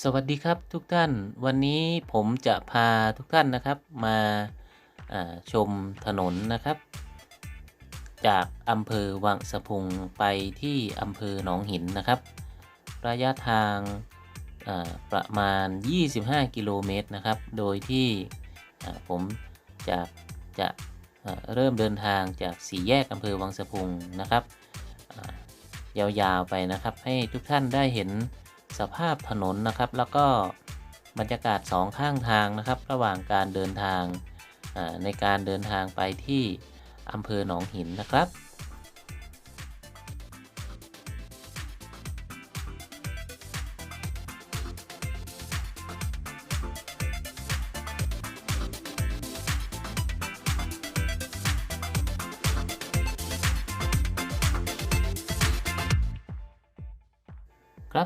สวัสดีครับทุกท่านวันนี้ผมจะพาทุกท่านนะครับมาาชมถนนนะครับ จากอำเภอวังสะพุงไปที่อำเภอหนองหินนะครับ ระยะทางาประมาณ 25 กิโลเมตรนะครับ โดยที่ผมจะจะเริ่มเดินทางจากสี่แยกอำเภอวังสะพุงนะครับายาวๆไปนะครับให้ทุกท่านได้เห็น สภาพถนนนะครับ แล้วก็บรรยากาศสองข้างทางนะครับ ระหว่างการเดินทางในการเดินทางไปที่อำเภอหนองหินนะครับ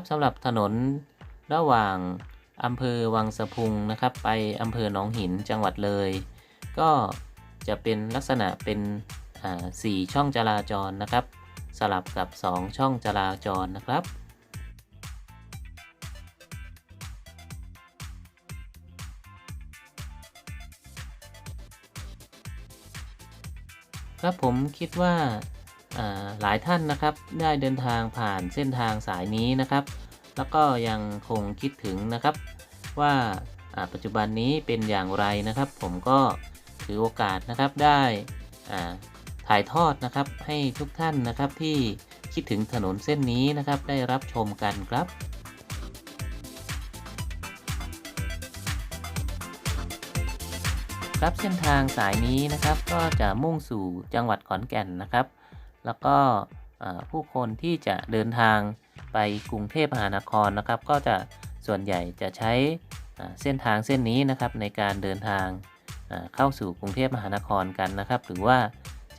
สำหรับถนนระหว่างอำเภอวังสะพุงนะครับ ไปอำเภอหนองหินจังหวัดเลย ก็จะเป็นลักษณะเป็นอ่าสี่ช่องจราจรนะครับ สลับกับ 2 ช่องจราจรนะครับครับผมคิดว่า หลายท่านนะครับได้เดินทางผ่านเส้นทางสายนี้นะครับ แล้วก็ยังคงคิดถึงนะครับ ว่าปัจจุบันนี้เป็นอย่างไรนะครับ ผมก็ถือโอกาสนะครับได้ถ่ายทอดนะครับให้ทุกท่านนะครับที่คิดถึงถนนเส้นนี้นะครับได้รับชมกันครับครับเส้นทางสายนี้นะครับก็จะมุ่งสู่จังหวัดขอนแก่นนะครับ แล้วก็ผู้คนที่จะเดินทางไปกรุงเทพมหานครนะครับ ก็จะส่วนใหญ่จะใช้เส้นทางเส้นนี้นะครับในการเดินทางเข้าสู่กรุงเทพมหานครกันนะครับ หรือว่า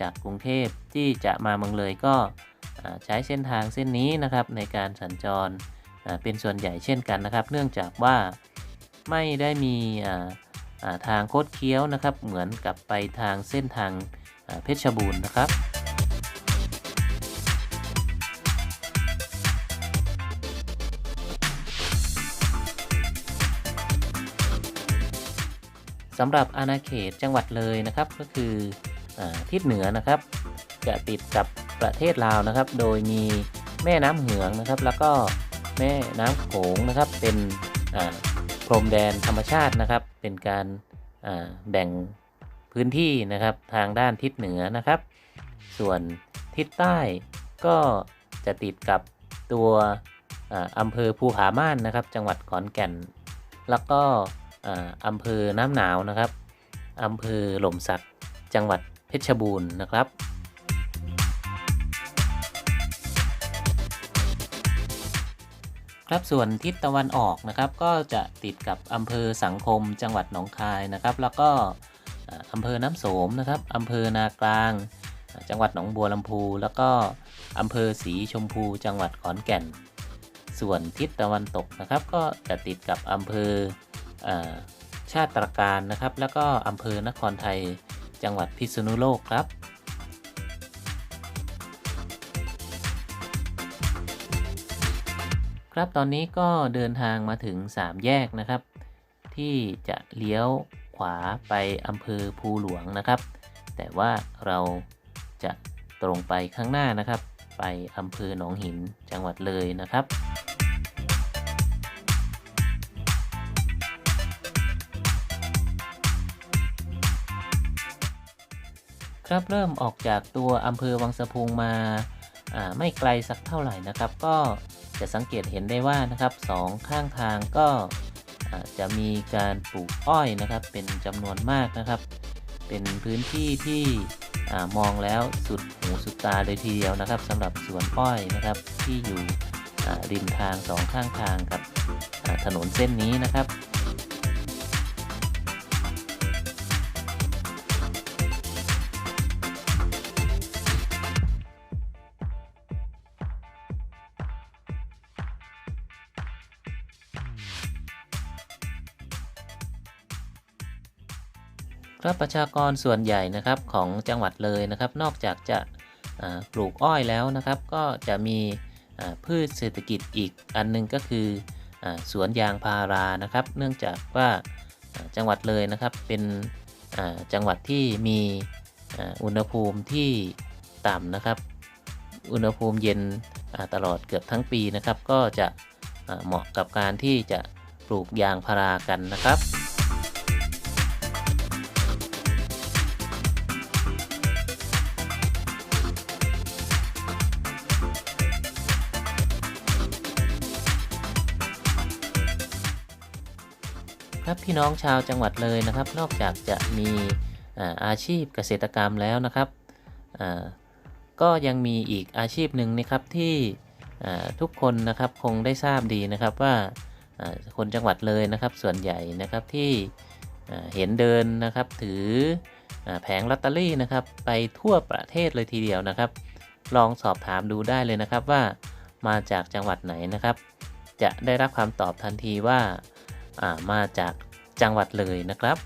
จากกรุงเทพที่จะมาเมืองเลยก็ใช้เส้นทางเส้นนี้นะครับในการสัญจรเป็นส่วนใหญ่เช่นกันนะครับ เนื่องจากว่าไม่ได้มีทางโคดเคี้ยวนะครับ เหมือนกับไปทางเส้นทางเพชรบูรณ์นะครับ สำหรับอาณาเขตจังหวัดเลยนะครับ ก็คืออทิศเหนือนะครับ จะติดกับประเทศลาวนะครับ โดยมีแม่น้ำเหืองนะครับ แล้วก็แม่น้ำโขงนะครับ เป็นพรมแดนธรรมชาตินะครับ เป็นการแบ่งพื้นที่นะครับทางด้านทิศเหนือนะครับ ส่วนทิศใต้ก็จะติดกับตัวออำเภอภูผาม่านนะครับ จังหวัดขอนแก่น แล้วก็ อำเภอน้ำหนาวนะครับอำเภอหล่มสัก จังหวัดเพชรบูรณ์นะครับ ครับส่วนทิศตะวันออกนะครับก็จะติดกับอำเภอสังคม จังหวัดหนองคายนะครับ แล้วก็อำเภอน้ำโสมนะครับอำเภอนากลาง จังหวัดหนองบัวลำพู แล้วก็อำเภอสีชมพู จังหวัดขอนแก่น ส่วนทิศตะวันตกนะครับ ก็จะติดกับอำเภอ ชาติตรการนะครับ แล้วก็อำเภอนครไทยจังหวัดพิษณุโลกครับ ครับตอนนี้ก็เดินทางมาถึง 3 แยกนะครับ ที่จะเลี้ยวขวาไปอำเภอภูหลวงนะครับ แต่ว่าเราจะตรงไปข้างหน้านะครับ ไปอำเภอหนองหินจังหวัดเลยนะครับ ครับเริ่มออกจากตัวอำเภอวังสะพุงมาไม่ไกลสักเท่าไหร่นะครับ ก็จะสังเกตเห็นได้ว่านะครับสองข้างทางก็จะมีการปลูกอ้อยนะครับ เป็นจำนวนมากนะครับ เป็นพื้นที่ที่มองแล้วสุดหูสุดตาเลยทีเดียวนะครับสำหรับสวนอ้อยนะครับที่อยู่ริมทางสองข้างทางกับถนนเส้นนี้นะครับ ครับประชากรส่วนใหญ่นะครับของจังหวัดเลยนะครับ นอกจากจะปลูกอ้อยแล้วนะครับ ก็จะมีพืชเศรษฐกิจอีกอันหนึงก็คืออสวนยางพารานะครับ เนื่องจากว่าจังหวัดเลยนะครับเป็นจังหวัดที่มีอุณหภูมิที่ต่ำนะครับ อุณหภูมิเย็นตลอดเกือบทั้งปีนะครับ ก็จะเหมาะกับการที่จะปลูกยางพารากันนะครับ ครับพี่น้องชาวจังหวัดเลยนะครับ นอกจากจะมีอาชีพเกษตรกรรมแล้วนะครับก็ยังมีอีกอาชีพหนึ่งนะครับที่ทุกคนนะครับคงได้ทราบดีนะครับว่าคนจังหวัดเลยนะครับส่วนใหญ่นะครับที่เห็นเดินนะครับถือแผงลอตเตอรี่นะครับไปทั่วประเทศเลยทีเดียวนะครับ ลองสอบถามดูได้เลยนะครับว่ามาจากจังหวัดไหนนะครับ จะได้รับคำตอบทันทีว่า มาจากจังหวัดเลยนะครับ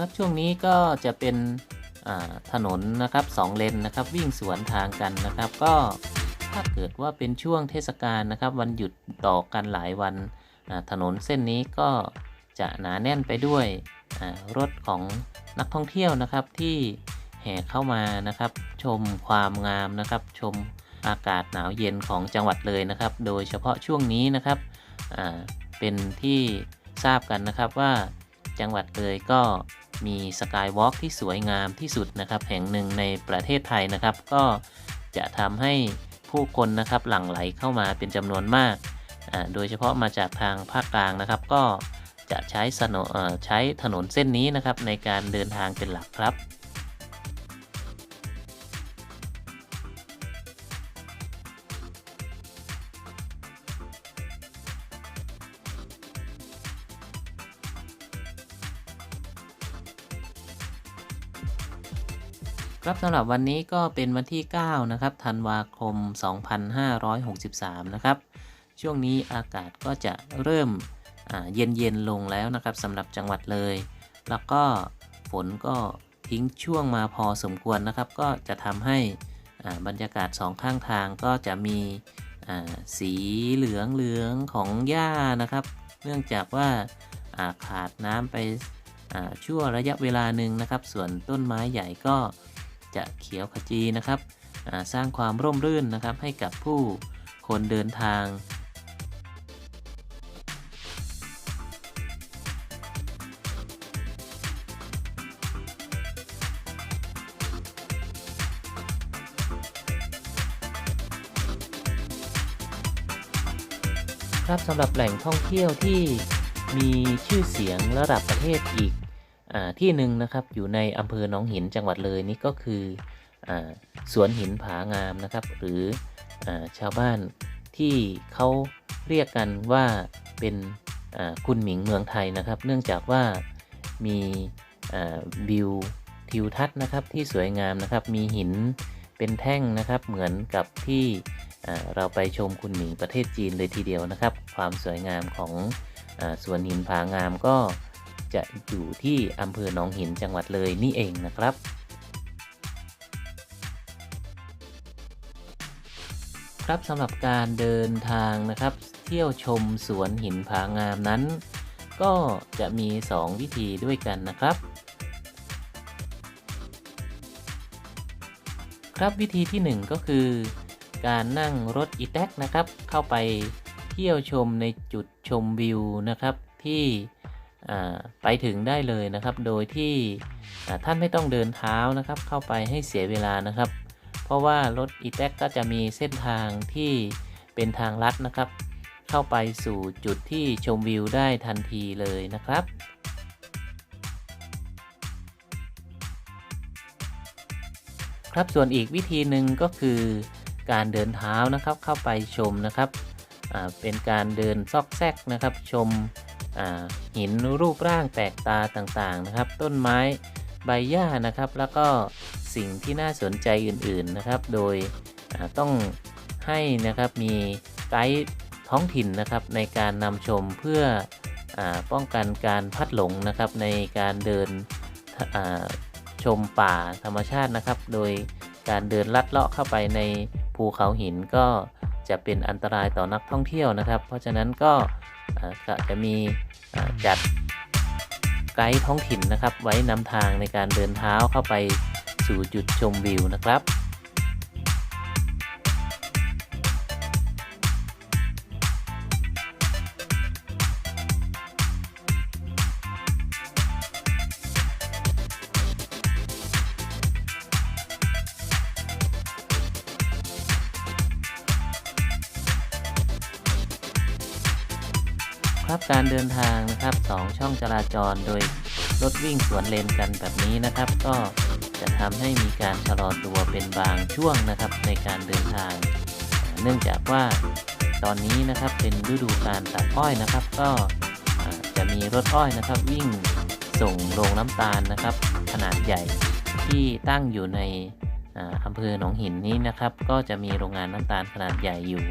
ครับช่วงนี้ก็จะเป็น ถนนนะครับสองเลนนะครับวิ่งสวนทางกันนะครับ ก็ถ้าเกิดว่าเป็นช่วงเทศกาลนะครับ วันหยุดต่อกันหลายวันถนนเส้นนี้ก็จะหนาแน่นไปด้วยรถของนักท่องเที่ยวนะครับที่แห่เข้ามานะครับ ชมความงามนะครับ ชมอากาศหนาวเย็นของจังหวัดเลยนะครับ โดยเฉพาะช่วงนี้นะครับเป็นที่ทราบกันนะครับว่า จังหวัดเลยก็มีสกายวอล์กที่สวยงามที่สุดนะครับ แห่งหนึ่งในประเทศไทยนะครับ ก็จะทำให้ผู้คนนะครับหลั่งไหลเข้ามาเป็นจำนวนมาก โดยเฉพาะมาจากทางภาคกลางนะครับ ก็จะใช้สนใช้ถนนเส้นนี้นะครับในการเดินทางเป็นหลักครับ ครับสำหรับวันนี้ก็เป็นวันที่ 9 นะครับธันวาคม 2563 นะครับ ช่วงนี้อากาศก็จะเริ่มเย็นเย็นๆลงแล้วนะครับสำหรับจังหวัดเลย แล้วก็ฝนก็ทิ้งช่วงมาพอสมควรนะครับ ก็จะทำให้อาบรรยากาศสองข้างทางก็จะมีสีเหลืองเหลืองของหญ้านะครับ เนื่องจากว่าาขาดน้ำไปชั่วระยะเวลาหนึ่งนะครับ ส่วนต้นไม้ใหญ่ก็ จะเขียวขจีนะครับสร้างความร่มรื่นนะครับให้กับผู้คนเดินทางครับสำหรับแหล่งท่องเที่ยวที่มีชื่อเสียงระดับประเทศอีก ที่หนึ่งนะครับอยู่ในอำเภอหนองหินจังหวัดเลยนี่ก็คืออสวนหินผางามนะครับ หรืออชาวบ้านที่เขาเรียกกันว่าเป็นคุณหมิงเมืองไทยนะครับ เนื่องจากว่ามีวิวทิวทัศน์นะครับที่สวยงามนะครับ มีหินเป็นแท่งนะครับ เหมือนกับที่เราไปชมคุณหมิงประเทศจีนเลยทีเดียวนะครับ ความสวยงามของอสวนหินผางามก็ จะอยู่ที่อำเภอหนองหินจังหวัดเลยนี่เองนะครับครับสำหรับการเดินทางนะครับ เที่ยวชมสวนหินผางามนั้น ก็จะมี 2 วิธีด้วยกันนะครับ ครับวิธีที่ 1 ก็คือ การนั่งรถอีแท็กนะครับ เข้าไปเที่ยวชมในจุดชมวิวนะครับ ที่ ไปถึงได้เลยนะครับ โดยที่ท่านไม่ต้องเดินเท้านะครับ เข้าไปให้เสียเวลานะครับ เพราะว่ารถอีแท็กก็จะมีเส้นทางที่เป็นทางลัดนะครับ เข้าไปสู่จุดที่ชมวิวได้ทันทีเลยนะครับครับส่วนอีกวิธีหนึ่งก็คือการเดินเท้านะครับเข้าไปชมนะครับเป็นการเดินซอกแซกนะครับชม หินรูปร่างแปลกตาต่างๆนะครับ ต้นไม้ใบหญ้านะครับ แล้วก็สิ่งที่น่าสนใจอื่นๆนะครับ โดยต้องให้นะครับมีไกด์ท้องถิ่นนะครับในการนำชมเพื่ออป้องกันการพลัดหลงนะครับในการเดินชมป่าธรรมชาตินะครับ โดยการเดินลัดเลาะเข้าไปในภูเขาหินก็ จะเป็นอันตรายต่อนักท่องเที่ยวนะครับ เพราะฉะนั้นก็จะมีจัดไกด์ท้องถิ่นนะครับ ไว้นำทางในการเดินเท้าเข้าไปสู่จุดชมวิวนะครับ ครับการเดินทางนะครับสองช่องจราจรโดยรถวิ่งสวนเลนกันแบบนี้นะครับ ก็จะทำให้มีการชะลอตัวเป็นบางช่วงนะครับในการเดินทาง เนื่องจากว่าตอนนี้นะครับเป็นฤดูการตัดอ้อยนะครับ ก็จะมีรถอ้อยนะครับ วิ่งส่งโรงน้ำตาลนะครับ ขนาดใหญ่ที่ตั้งอยู่ในอำเภอหนองหินนี้นะครับ ก็จะมีโรงงานน้ำตาลขนาดใหญ่อยู่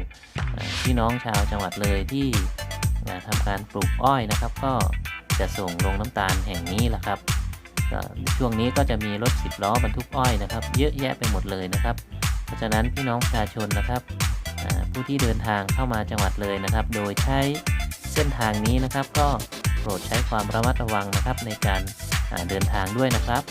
พี่น้องชาวจังหวัดเลยที่ ทำการปลูกอ้อยนะครับ ก็จะส่งโรงน้ำตาลแห่งนี้แหละครับช่วงนี้ก็จะมีรถสิบล้อบรรทุกอ้อยนะครับ เยอะแยะไปหมดเลยนะครับ เพราะฉะนั้นพี่น้องประชาชนนะครับผู้ที่เดินทางเข้ามาจังหวัดเลยนะครับ โดยใช้เส้นทางนี้นะครับ ก็โปรดใช้ความระมัดระวังนะครับในการเดินทางด้วยนะครับ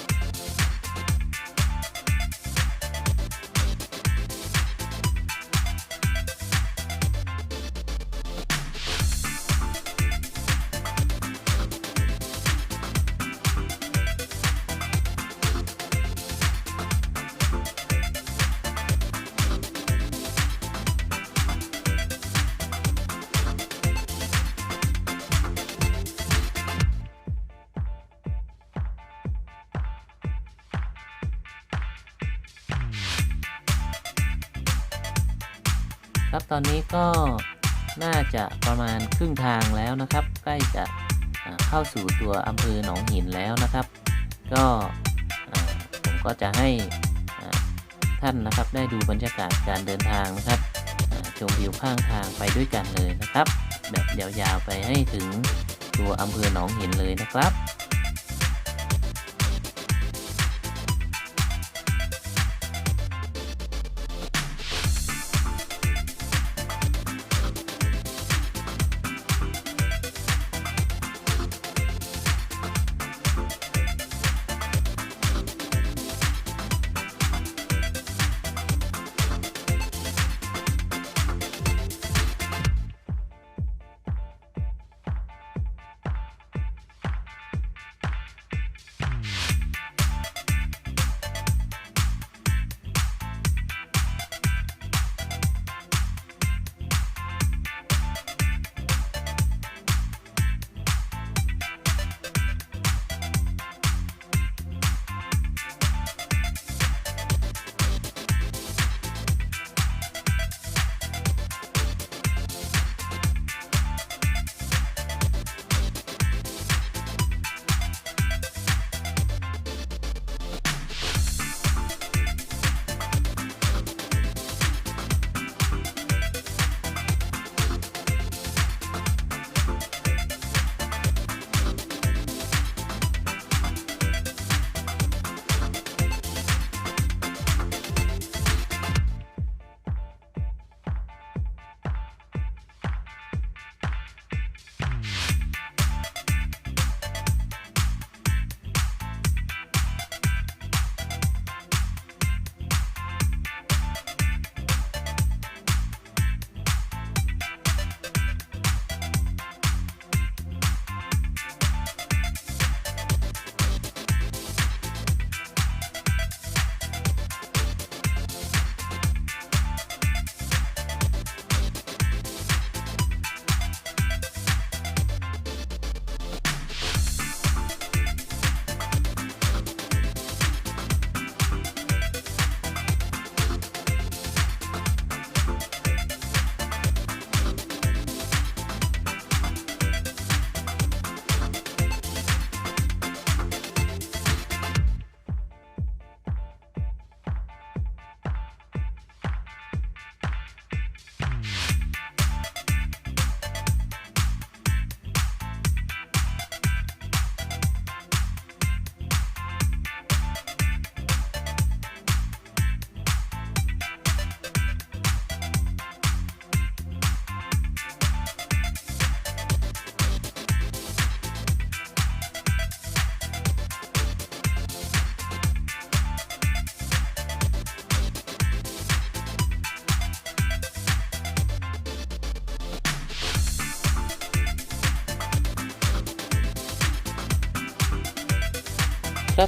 ตอนนี้ก็น่าจะประมาณครึ่งทางแล้วนะครับ ใกล้จะเข้าสู่ตัวอำเภอหนองหินแล้วนะครับ ก็ผมก็จะให้ท่านนะครับได้ดูบรรยากาศการเดินทางนะครับชมวิวข้างทางไปด้วยกันเลยนะครับ แบบยาวๆไปให้ถึงตัวอำเภอหนองหินเลยนะครับ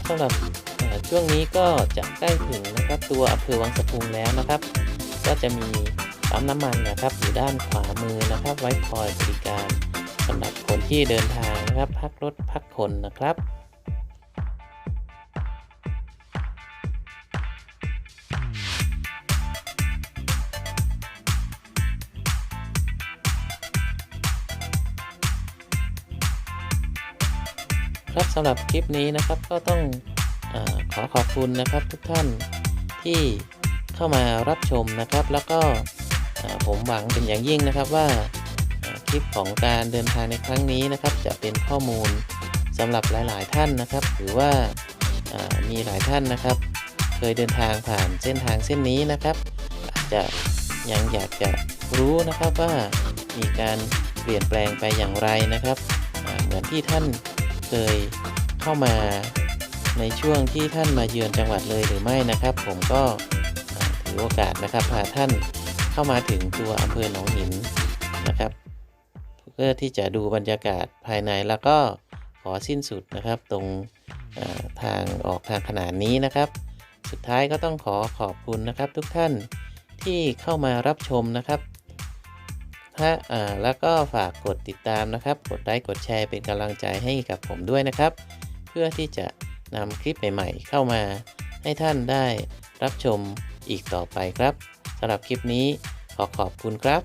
สำหรับช่วงนี้ก็จะใกล้ถึงนะครับตัวอำเภอวังสะพุงแล้วนะครับ ก็จะมีปั๊มน้ำมันนะครับอยู่ด้านขวามือนะครับ ไว้คอยบริการสำหรับคนที่เดินทางนะครับ พักรถพักคนนะครับ ครับสำหรับคลิปนี้นะครับก็ต้องอขอขอบคุณนะครับทุกท่านที่เข้ามารับชมนะครับ แล้วก็ผมหวังเป็นอย่างยิ่งนะครับว่าคลิปของการเดินทางในครั้งนี้นะครับ จะเป็นข้อมูลสำหรับหลาย ๆ ท่านนะครับ หรือว่ามีหลายท่านนะครับ เคยเดินทางผ่านเส้นทางเส้นนี้นะครับ อาจจะยังอยากจะรู้นะครับว่ามีการเปลี่ยนแปลงไปอย่างไรนะครับ เหมือนที่ท่าน เคยเข้ามาในช่วงที่ท่านมาเยือนจังหวัดเลยหรือไม่นะครับ ผมก็ถือโอกาสนะครับพาท่านเข้ามาถึงตัวอำเภอหนองหินนะครับเพื่อที่จะดูบรรยากาศภายในแล้วก็ขอสิ้นสุดนะครับ ตรงทางออกทางขนานนี้นะครับ สุดท้ายก็ต้องขอขอบคุณนะครับทุกท่านที่เข้ามารับชมนะครับ ถ้าอ่าแล้วก็ฝากกดติดตามนะครับ กดไลค์กดแชร์เป็นกำลังใจให้กับผมด้วยนะครับ เพื่อที่จะนำคลิปใหม่ๆ เข้ามา ให้ท่านได้รับชมอีกต่อไปครับสำหรับคลิปนี้ขอขอบคุณครับ